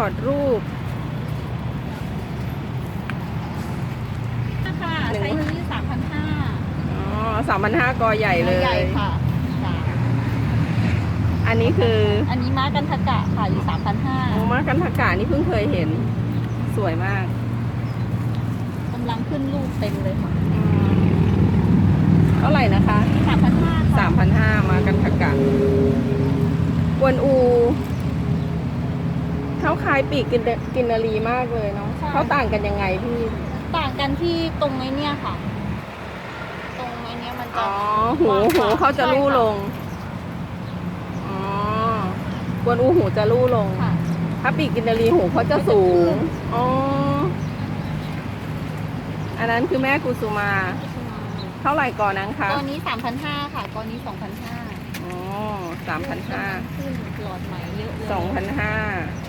อดรูปค่ะไซส์นี้สามพันห้าอ๋อสามพันห้ากอใหญ่เลยใหญ่ค่ะ อันนี้คือ อันนี้ม้ากันทกะค่ะอยู่สามพันห้าม้ากันทกะนี่เพิ่งเคยเห็น สวยมากกำลังขึ้นรูปเต็มเลยค่ะเท่าไหร่นะคะสามพันห้าสามพันห้ามากันทกะกวนอู เขาคล้ายปีกกินเดกินนารีมากเลยเนาะเขาต่างกันยังไงพี่ต่างกันที่ตรงไอ้เนี่ยค่ะ ตรงไอ้เนี่ยมันจะอ๋อหูหูเขาจะลู่ลงอ๋อกวนอูหูจะลู่ลง ค่ะ ถ้าปีกกินนารีหูเขาจะสูงอ๋ออันนั้นคือแม่กุสุมา เท่าไหร่ก่อนนั้นคะตัวนี้สามพันห้าค่ะตัวนี้สองพันห้าอ๋อสามพันห้า ขึ้นหลอดใหม่เยอะเลยสองพันห้าค่ะ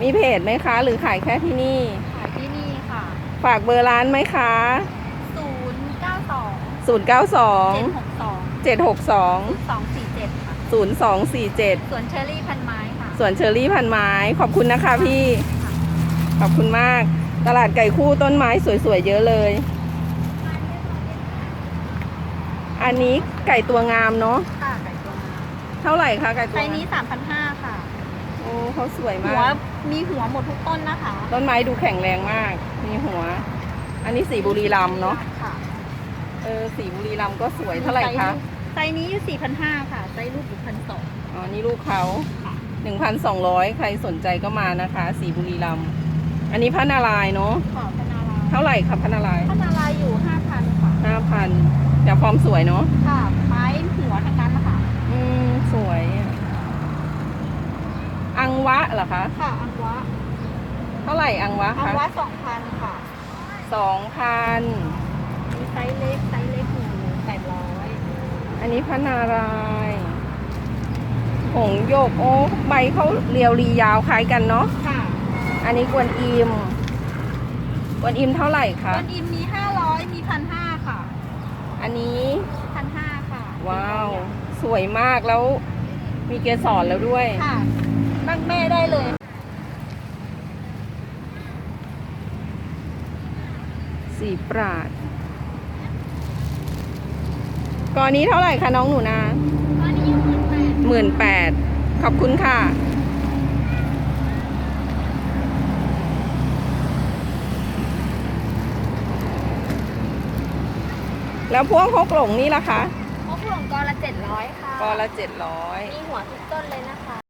มีเพจไหมคะ หรือขายแค่ที่นี่ ขายที่นี่ค่ะ ฝากเบอร์ร้านไหมคะศูนย์เก้าสองศูนย์เก้าสองเจ็ดหกสองเจ็ดหกสองสองสี่เจ็ดค่ะศูนย์สองสี่เจ็ดสวนเชอรี่พันไม้ค่ะส่วนเชอรี่พันไม้ ขอบคุณนะคะพี่ ขอบคุณมาก ตลาดไก่คู่ต้นไม้สวยๆเยอะเลย อันนี้ไก่ตัวงามเนาะ ค่ะไก่ตัวงามเท่าไหร่คะไก่ตัวไซงาม ส์นี้สามพันห้าค่ะ โอ้เขาสวยหัมาวกมีหัวหมดทุกต้นนะคะต้นไม้ดูแข็งแรงมาก มีหัว อันนี้สีบุรีรัมย์เนาะ ค่ะเออ สีบุรีรัมย์ก็สวยเท่าไหร่คะ ไซส์นี้อยู่สี่พันห้าค่ะ ไซส์ลูกอยู่พันสองอ๋อ นี่ลูกเขา ค่ะหนึ่งพันสองร้อยใครสนใจก็มานะคะ สีบุรีรัมย์อันนี้พระนารายณ์เนาะ ขอพนารายเท่าไหร่ครับพระนารายณ์พนารายอยู่ห้าพันค่ะห้าพันแต่ฟอร์มสวยเนาะ ค่ะ ไม้หัวทั้งนั้นนะคะ อืม สวยอะอังวะ เหรอคะ ค่ะ อังวะ เท่าไหร่อังวะอังคะวะสองพันค่ะ สองพัน มีไซส์เล็ก ไซส์เล็กอยู่แปดร้อยอันนี้พระนารายณ์หงส์โยก โอ้ใบเขาเรียวรียาวคล้ายกันเนาะ ค่ะอันนี้กวนอิม กวนอิมเท่าไหร่คะต้นอิมมีห้าร้อยมีพันห้าค่ะอันนี้ พันห้าค่ะว้าว สวยมากแล้วมีเกสรแล้วด้วย ค่ะ ตั้งแม่ได้เลยสีปราดกอนนี้เท่าไหร่คะน้องหนูนาตอนนี้อยู่หมื่นแปดหมื่นแปดขอบคุณค่ะ แล้วพวงฮกหลงนี่ล่ะคะพกหลงกอละเจ็ดร้อยค่ะกอละเจ็ดร้อยมีหัวทุกต้นเลยนะคะ